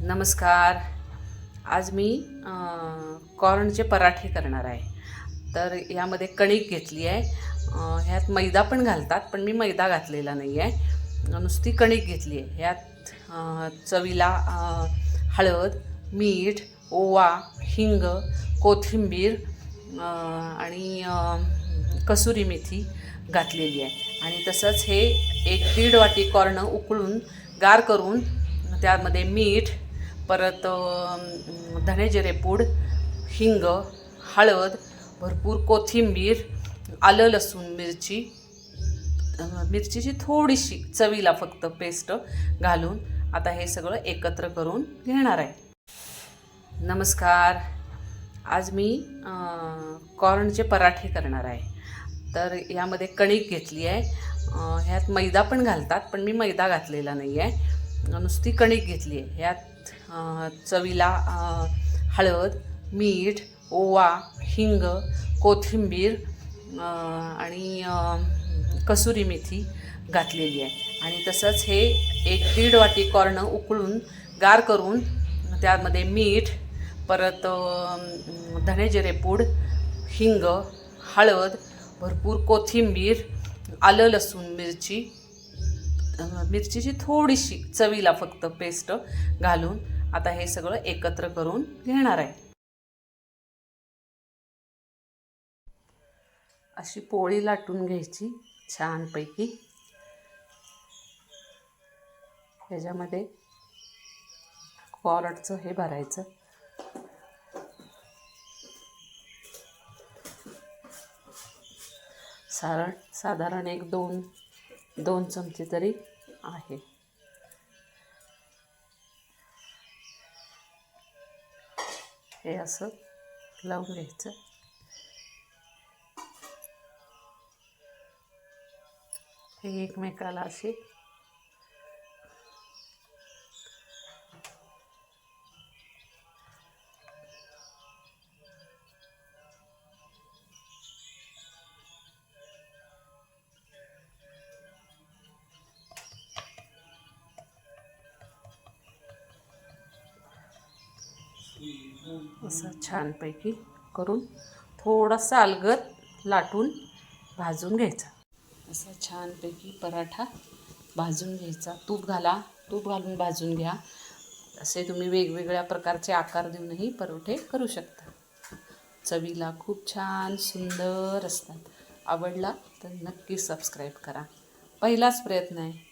नमस्कार. आज मी कॉर्नचे पराठे करणार आहे. तर यामध्ये कणिक घेतली आहे. ह्यात मैदा पण घालतात पण मी मैदा घातलेला नाही आहे नुसती कणिक घेतली आहे. ह्यात चवीला हळद मीठ ओवा हिंग कोथिंबीर आणि कसुरी मेथी घातलेली आहे. आणि तसंच हे एक दीड वाटी कॉर्न उकळून गार करून त्यामध्ये मीठ परत धने जिरे पूड हिंग हळद भरपूर कोथिंबीर आलं लसूण मिरची. मिरचीची थोडीशी चवीला फक्त पेस्ट घालून आता हे सगळं एकत्र करून घेणार आहे. नमस्कार. आज मी कॉर्नचे पराठे करणार आहे. तर यामध्ये कणिक घेतली आहे. ह्यात मैदा पण घालतात पण मी मैदा घातलेला नाही आहे नुसती कणिक घेतली आहे. ह्यात चवीला हळद मीठ ओवा हिंग कोथिंबीर आणि कसुरी मेथी घातलेली आहे. आणि तसंच हे एक दीड वाटी कॉर्न उकळून गार करून त्यामध्ये मीठ परत अं, धने पूड हिंग हळद भरपूर कोथिंबीर आलं लसूण मिरची मिरचीची थोडीशी चवीला फक्त पेस्ट घालून आता हे सगळं एकत्र करून घेणार आहे. अशी पोळी लाटून घ्यायची छानपैकी. ह्याच्यामध्ये कॉरटचं हे भरायचं. सारण साधारण एक दोन दोन चमचे तरी आहे. हे असं लावून घ्यायचं. हे एकमेकाला असे असं छानपैकी करून थोडासा अलगद लाटून भाजून घ्यायचा. असा छानपैकी पराठा भाजून घ्यायचा. तूप घाला. तूप घालून भाजून घ्या. असे तुम्ही वेगवेगळ्या प्रकारचे आकार देऊनही परोठे करू शकता. चवीला खूप छान सुंदर असतात. आवडला तर नक्की सबस्क्राईब करा. पहिलाच प्रयत्न आहे.